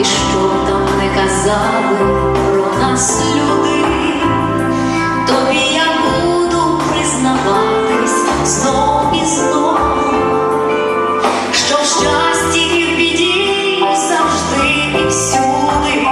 і що там не казали про нас люди, тобі я буду признаватись знов і знову, що в щасті і в біді завжди і всюди.